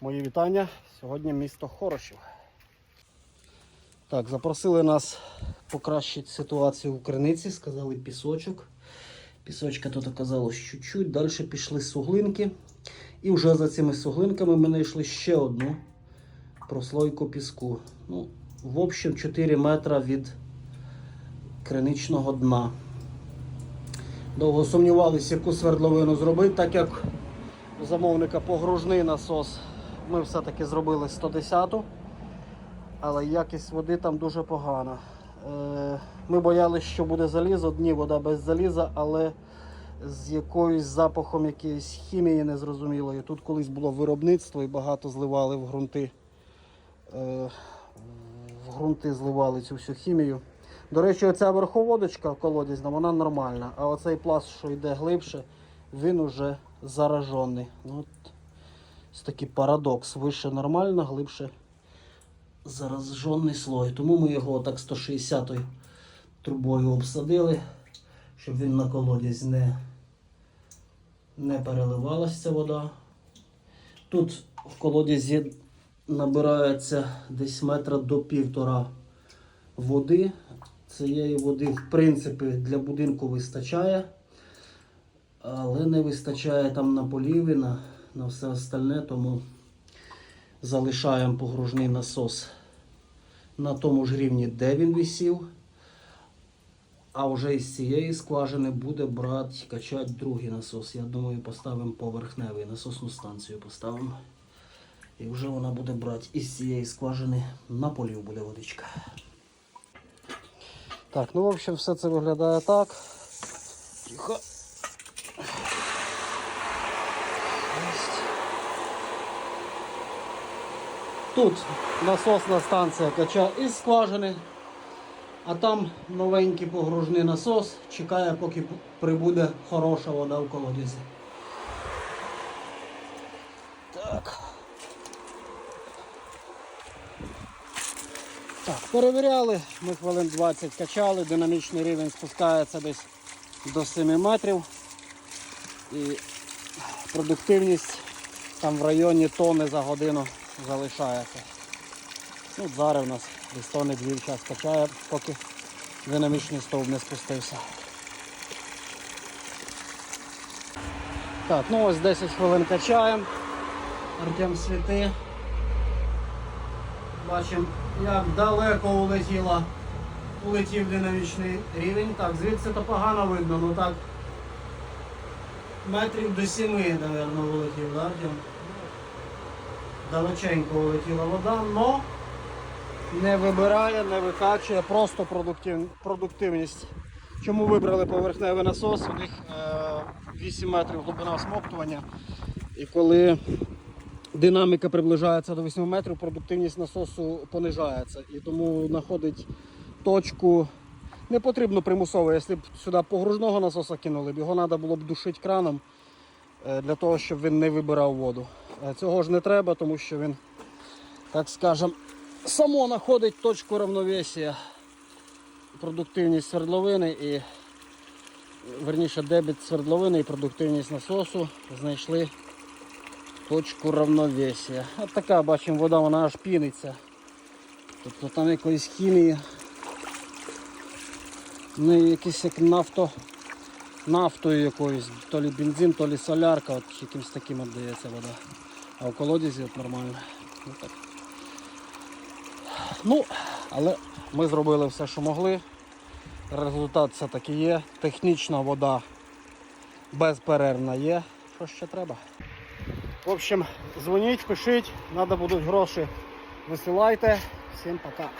Мої вітання. Сьогодні місто Хорошів. Так, запросили нас покращити ситуацію в криниці, сказали пісочок. Пісочка тут оказалось чуть-чуть. Далі пішли суглинки. І вже за цими суглинками ми знайшли ще одну прослойку піску. Ну, в общем, 4 метра від криничного дна. Довго сумнівалися, яку свердловину зробити, так як у замовника погружний насос. Ми все-таки зробили 110-ту, але якість води там дуже погана. Е, Ми боялися, що буде залізо, дні вода без заліза, але з якоюсь запахом якоїсь хімії незрозумілої. Тут колись було виробництво і багато зливали в ґрунти. Е, В ґрунти зливали цю всю хімію. До речі, оця верховодочка колодязна, вона нормальна, а оцей пласт, що йде глибше, він уже заражений. Ну, це такий парадокс. Вище нормально, глибше заражений слой. Тому ми його так 160-ю трубою обсадили, щоб він на колодязь не, не переливалася ця вода. Тут в колодязі набирається десь метра до півтора води. Цієї води, в принципі, для будинку вистачає, але не вистачає там на поліви, на, на все остальне, тому залишаємо погружний насос на тому ж рівні, де він висів. А вже із цієї скважини буде брати, качати другий насос. Я думаю, поставимо поверхневий насосну станцію поставимо. І вже вона буде брати із цієї скважини на полів буде водичка. Так, ну в общем все це виглядає так. Тихо. Тут насосна станція качає із скважини, а там новенький погружний насос чекає, поки прибуде хороша вода в колодязі. Так. Так, перевіряли, ми хвилин 20 качали, динамічний рівень спускається десь до 7 метрів. І продуктивність там в районі тони за годину залишається. Ну, зараз у нас десь тони дві час качає, поки динамічний стовп не спустився. Так, ну ось 10 хвилин качаємо. Артем світи. Бачимо, як далеко улетіла, улетів динамічний рівень. Так, звідси то погано видно, ну так метрів до сіми, мабуть, улетів, да, Артем? Далеченько улетіла вода, но не вибирає, не викачує, просто продуктив, продуктивність. Чому вибрали поверхневий насос? У них е, 8 метрів глибина всмоктування. І коли динаміка приближається до 8 метрів, продуктивність насосу понижається. І тому знаходить точку. Не потрібно примусово, якщо б сюди погружного насоса кинули, б його треба було б душити краном е, для того, щоб він не вибирав воду. Е, Цього ж не треба, тому що він, так скажем, само знаходить точку равновесія, продуктивність свердловини і верніше дебіт свердловини і продуктивність насосу знайшли точку равновесія. От така бачимо вода, вона аж піниться. Тобто там якоїсь хімії. Ну і якийсь як нафто, нафтою якоюсь, то лі бензин, то лі солярка, от якимось таким віддається вода. А в колодязі нормально. Ну, так. ну, але ми зробили все, що могли. Результат все-таки є. Технічна вода безперервна є. Що ще треба? В общем, дзвоніть, пишіть, треба будуть гроші. Висилайте. Всім пока.